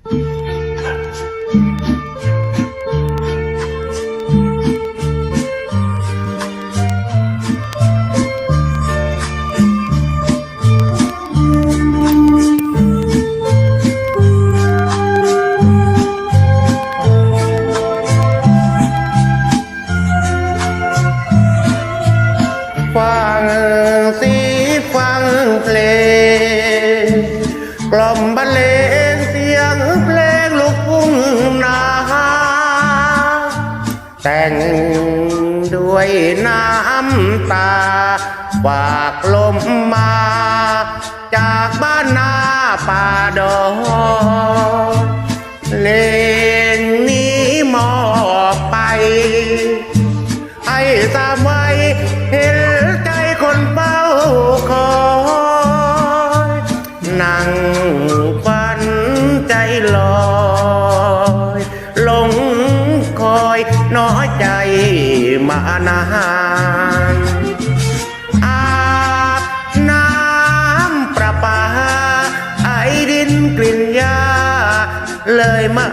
ฟังสีฟังเพลงกล่อมบรรเลง แต่งด้วยน้ำตา ฝากลมมา จากบ้านนาป่าดองเพลงนี้มอบไป ให้สามไว้เน้อยใจมานานอาบน้ำประปา ไอดินกลิ่นยา เลยไม่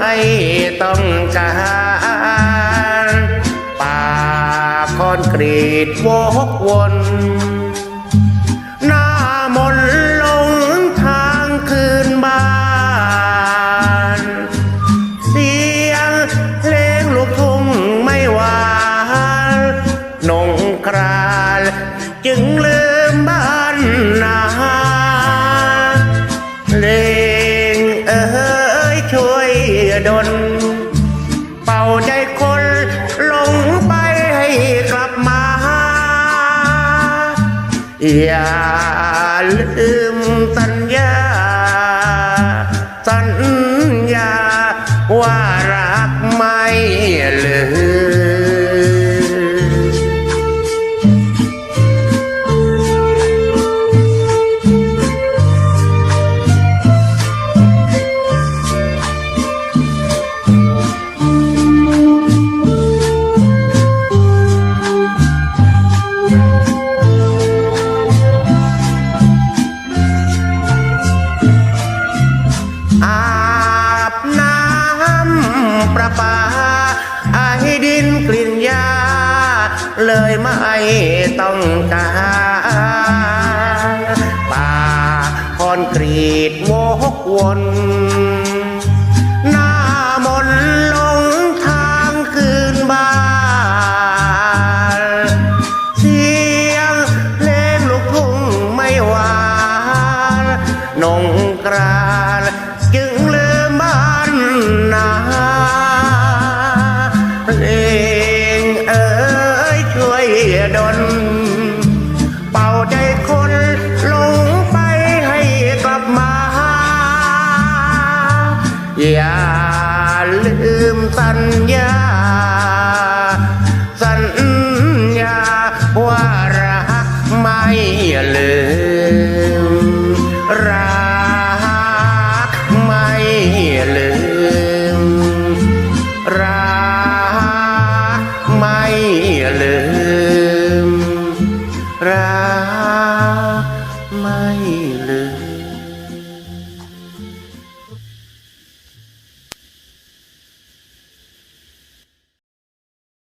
ต้องการป่าคอนกรีตวกวน อย่าลืมสัญญา สัญญาว่ารักไม่ลืม ประปาไอดินกลิ่นยา เลยไม่ต้องการ ดน เป่าใจคนหลงไปให้กลับมา อย่าลืมสัญญา สัญญาว่ารักไม่ลื